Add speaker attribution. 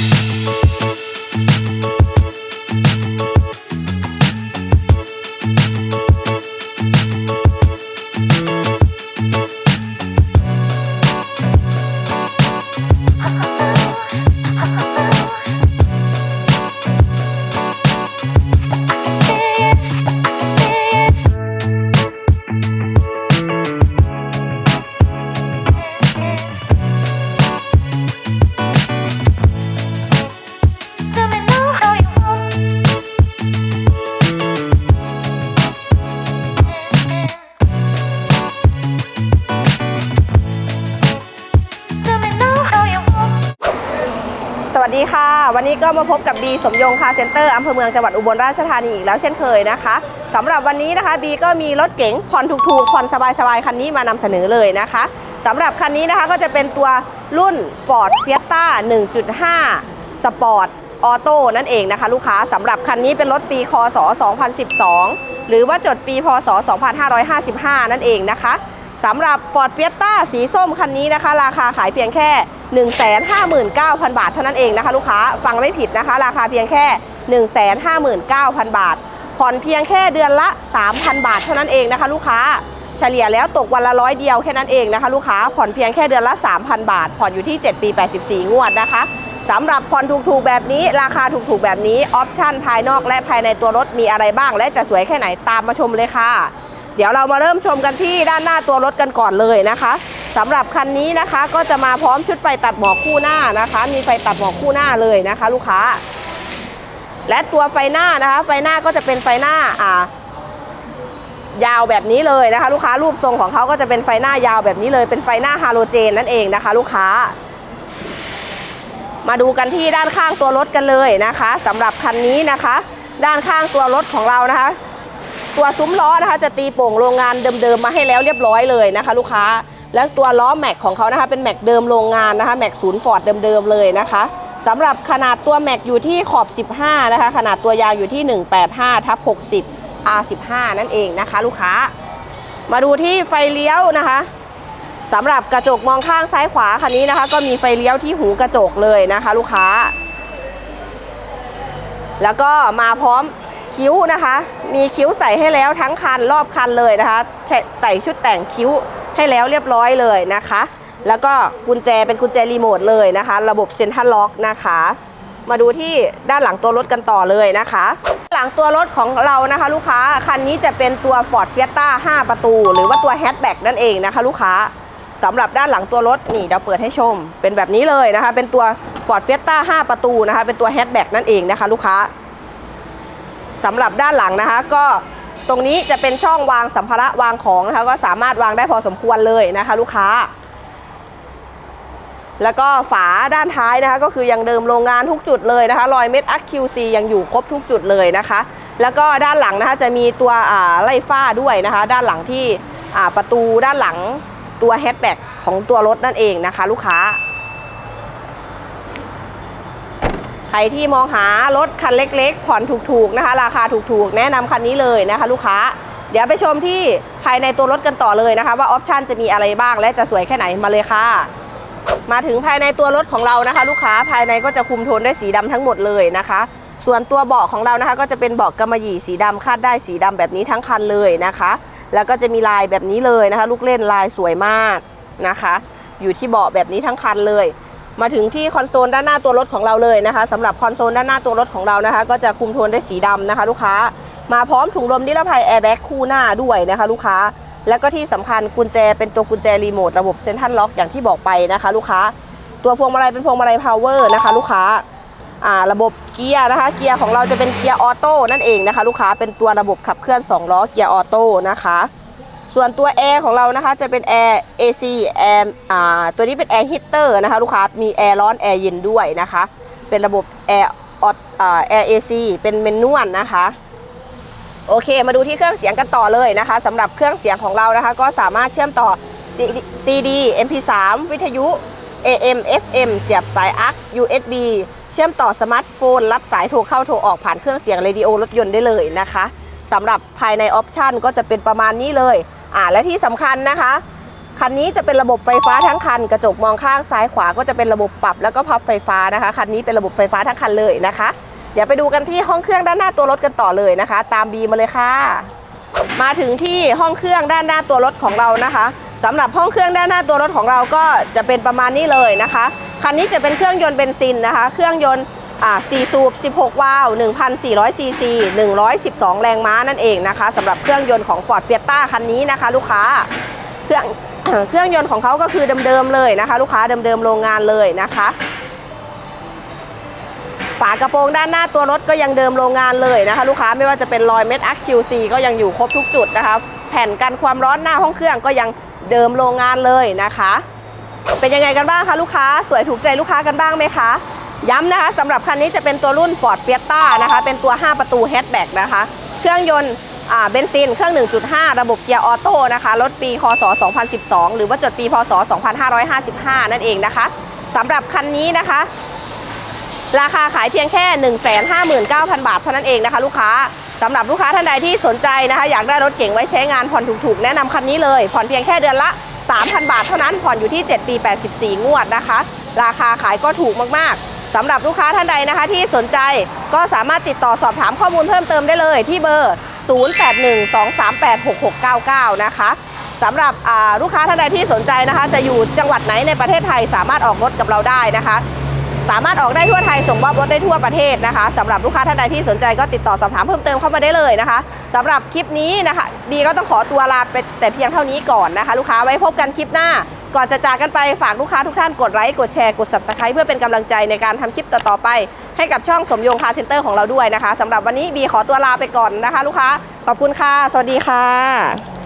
Speaker 1: Thank you.
Speaker 2: ดีค่ะ วันนี้ก็มาพบกับบีสมยงคาเซ็นเตอร์อำเภอเมืองจังหวัดอุบลราชธานีอีกแล้วเช่นเคยนะคะสำหรับวันนี้นะคะบีก็มีรถเก๋งผ่อนถูกๆผ่อนสบายๆคันนี้มานำเสนอเลยนะคะสำหรับคันนี้นะคะก็จะเป็นตัวรุ่น Ford Fiesta 1.5 Sport Auto นั่นเองนะคะ ลูกค้าสำหรับคันนี้เป็นรถปีคศ 2012 หรือว่าจดปีพศ 2555 นั่นเองนะคะ สำหรับ Ford Fiesta สีส้มคันนี้นะคะ ราคาขายเพียงแค่ 159,000 บาทเท่านั้นเองนะคะ ลูกค้าฟังไม่ผิดนะคะ ราคาเพียงแค่ 159,000 บาท ผ่อนเพียงแค่เดือนละ 3,000 บาทเท่านั้นเองนะคะ ลูกค้าเฉลี่ยแล้วตกวันละร้อยเดียวแค่นั้นเองนะคะ ลูกค้าผ่อนเพียงแค่เดือนละ 3,000 บาท ผ่อนอยู่ที่ 7 ปี 84 งวดนะคะสำหรับผ่อนถูกๆแบบนี้ ราคาถูกๆแบบนี้ออปชั่นภายนอกและภายในตัวรถมีอะไรบ้าง และจะสวยแค่ไหนตามมาชมเลยค่ะ เดี๋ยวเรามาเริ่มชมกันที่ด้านหน้าตัวรถกันก่อนเลยนะคะสำหรับคันนี้นะคะก็จะมาพร้อมชุดไฟตัดหมอกคู่หน้านะคะ มีไฟตัดหมอกคู่หน้าเลยนะคะ ลูกค้า และตัวไฟหน้านะคะ ไฟหน้าก็จะเป็นไฟหน้าอ่ายาวแบบนี้เลยนะคะ ลูกค้ารูปทรงของเขาก็จะเป็นไฟหน้ายาวแบบนี้เลย เป็นไฟหน้าฮาโลเจนนั่นเองนะคะ ลูกค้า มาดูกันที่ด้านข้างตัวรถกันเลยนะคะสำหรับคันนี้นะคะ ด้านข้างตัวรถของเรานะคะ ตัวซุ้มล้อนะคะ จะตีโป่งโรงงานเดิมๆมาให้แล้วเรียบร้อยเลยนะคะ ลูกค้า แล้วตัวล้อแม็กของเขานะคะเป็นแม็กเดิมโรงงานนะคะแม็กศูนย์ฟอร์ดเดิมๆเลยนะคะสำหรับขนาดตัวแม็กอยู่ที่ขอบ 15 นะคะ ขนาดตัวยางอยู่ที่ 185ทับ60 R15 นั่นเองนะคะ ลูกค้า มาดูที่ไฟเลี้ยวนะคะสำหรับกระจกมองข้างซ้ายขวาคันนี้นะคะ ก็มีไฟเลี้ยวที่หูกระจกเลยนะคะ ลูกค้า แล้วก็มาพร้อม คิ้วนะคะ มีคิ้วใส่ให้แล้วทั้งคันรอบคันเลยนะคะ ใส่ชุดแต่งคิ้วให้แล้วเรียบร้อยเลยนะคะ แล้วก็กุญแจเป็นกุญแจรีโมทเลยนะคะ ระบบเซ็นทรัลล็อกนะคะ มาดูที่ด้านหลังตัวรถกันต่อเลยนะคะ หลังตัวรถของเรานะคะ ลูกค้าคันนี้จะเป็นตัว Ford Fiesta 5 ประตู หรือว่าตัว Hatchback นั่นเองนะคะ ลูกค้าสำหรับด้านหลังตัวรถนี่เดี๋ยวเปิดให้ชม เป็นแบบนี้เลยนะคะ เป็นตัว Ford Fiesta 5 ประตูนะคะ เป็นตัว Hatchback นั่นเองนะคะ ลูกค้า สำหรับด้านหลังนะคะ ก็ตรงนี้จะเป็นช่องวางสัมภาระวางของนะคะ ก็สามารถวางได้พอสมควรเลยนะคะ ลูกค้า แล้วก็ฝาด้านท้ายนะคะ ก็คือยังเดิมโรงงานทุกจุดเลยนะคะรอยเม็ดอัค QC ยังอยู่ครบทุกจุดเลยนะคะ แล้วก็ด้านหลังนะคะจะมีตัวอ่าไล่ฝ้าด้วยนะคะ ด้านหลังที่ประตูด้านหลังตัวแฮชแบ็กของตัวรถนั่นเองนะคะ ลูกค้า ใครที่มองหารถคันเล็กๆ ผ่อนถูกๆนะคะ ราคาถูกๆ แนะนำคันนี้เลยนะคะ ลูกค้า เดี๋ยวไปชมที่ภายในตัวรถกันต่อเลยนะคะ ว่าออปชันจะมีอะไรบ้างและจะสวยแค่ไหนมาเลยค่ะ มาถึงภายในตัวรถของเรานะคะ ลูกค้าภายในก็จะคุมโทนด้วยสีดำทั้งหมดเลยนะคะ ส่วนตัวเบาะของเรานะคะ ก็จะเป็นเบาะกำมะหยี่สีดำคาดได้สีดำแบบนี้ทั้งคันเลยนะคะ แล้วก็จะมีลายแบบนี้เลยนะคะ ลูกเล่นลายสวยมากนะคะ อยู่ที่เบาะแบบนี้ทั้งคันเลย มาถึงที่คอนโซลด้านหน้าตัวรถของเราเลยนะคะสำหรับคอนโซลด้านหน้าตัวรถของเรานะคะ ก็จะคุมโทนด้วยสีดำนะคะ ลูกค้ามาพร้อมถุงลมนิรภัยแอร์แบ็กคู่หน้าด้วยนะคะ ลูกค้า แล้วก็ที่สำคัญกุญแจเป็นตัวกุญแจรีโมทระบบเซ็นทรัลล็อกอย่างที่บอกไปนะคะ ลูกค้า ตัวพวงมาลัยเป็นพวงมาลัยพาวเวอร์นะคะ ลูกค้าอ่าระบบเกียร์นะคะ เกียร์ของเราจะเป็นเกียร์ออโต้นั่นเองนะคะ ลูกค้าเป็นตัวระบบขับเคลื่อน2ล้อเกียร์ออโต้นะคะ ส่วนตัวแอร์ของเรานะคะจะเป็นแอร์ AC แอร์อ่าตัวนี้เป็นแอร์ฮีตเตอร์นะคะลูกค้ามีแอร์ร้อนแอร์เย็นด้วยนะคะ เป็นระบบแอร์ออ่าแอร์เอซีเป็นเมนนวลนะคะ โอเค มาดูที่เครื่องเสียงกันต่อเลยนะคะสำหรับเครื่องเสียงของเรานะคะ ก็สามารถเชื่อมต่อ CD MP3 วิทยุ AM FM เสียบสายอัก USB เชื่อมต่อสมาร์ทโฟน รับสายโทรเข้าโทรออกผ่านเครื่องเสียงเรดิโอรถยนต์ได้เลยนะคะสำหรับภายในออปชันก็จะเป็นประมาณนี้เลย อ่าและที่สำคัญนะคะ คันนี้จะเป็นระบบไฟฟ้าทั้งคัน กระจกมองข้างซ้ายขวาก็จะเป็นระบบปรับแล้วก็พับไฟฟ้านะคะ คันนี้เป็นระบบไฟฟ้าทั้งคันเลยนะคะ เดี๋ยวไปดูกันที่ห้องเครื่องด้านหน้าตัวรถกันต่อเลยนะคะ ตามบีมาเลยค่ะ มาถึงที่ห้องเครื่องด้านหน้าตัวรถของเรานะคะสำหรับห้องเครื่องด้านหน้าตัวรถของเราก็จะเป็นประมาณนี้เลยนะคะ คันนี้จะเป็นเครื่องยนต์เบนซินนะคะ เครื่องยนต์ อ่า4สูบ 16 วาล์ว1,400 ซีซี 112 แรงม้านั่นเองนะคะสำหรับเครื่องยนต์ของ Ford Fiesta คันนี้นะคะ ลูกค้า เครื่องเครื่องยนต์ของเขาก็คือเดิมๆเลยนะคะ ลูกค้าเดิมๆโรงงานเลยนะคะฝากระโปรงด้านหน้าตัวรถก็ยังเดิมโรงงานเลยนะคะ ลูกค้าไม่ว่าจะเป็นรอยเม็ดอัก QC ก็ยังอยู่ครบทุกจุดนะคะ แผ่นกันความร้อนหน้าห้องเครื่องก็ยังเดิมโรงงานเลยนะคะ เป็นยังไงกันบ้างคะลูกค้าสวยถูกใจลูกค้ากันบ้างไหมคะ ย้ำนะคะสำหรับคันนี้จะเป็นตัวรุ่น Ford Fiesta นะคะ เป็นตัว 5 ประตูแฮชแบ็กนะคะ เครื่องยนต์เบนซิน เครื่อง 1.5 ระบบเกียร์ออโต้นะคะ รถปี คศ 2012 หรือว่าจดปี พศ 2555 นั่นเองนะคะสำหรับคันนี้นะคะ ราคาขายเพียงแค่ 159,000 บาทเท่านั้นเองนะคะ ลูกค้าสำหรับลูกค้าท่านใดที่สนใจนะคะ อยากได้รถเก๋งไว้ใช้งานผ่อนถูกๆ แนะนำคันนี้เลย ผ่อนเพียงแค่เดือนละ 3,000 บาทเท่านั้น ผ่อนอยู่ที่ 7 ปี 84 งวดนะคะ ราคาขายก็ถูกมากๆ สำหรับลูกค้าท่านใดนะคะที่สนใจก็สามารถติดต่อสอบถามข้อมูลเพิ่มเติมได้เลยที่เบอร์ 0812386699 นะคะสำหรับลูกค้าท่านใดที่สนใจนะคะ จะอยู่จังหวัดไหนในประเทศไทยสามารถออกรถกับเราได้นะคะ สามารถออกได้ทั่วไทยส่งมอบรถได้ทั่วประเทศนะคะสำหรับลูกค้าท่านใดที่สนใจก็ติดต่อสอบถามเพิ่มเติมเข้ามาได้เลยนะคะสำหรับคลิปนี้นะคะบีก็ต้องขอตัวลาไปแต่เพียงเท่านี้ก่อนนะคะ ลูกค้าไว้พบกันคลิปหน้า ก่อนจะจากกันไปฝากลูกค้าทุกท่านกดไลค์กดแชร์กด subscribe เพื่อเป็นกำลังใจในการทำคลิปต่อๆไป ให้กับช่องสมยงคาร์เซ็นเตอร์ของเราด้วยนะคะสำหรับวันนี้บีขอตัวลาไปก่อนนะคะ ลูกค้าขอบคุณค่ะ สวัสดีค่ะ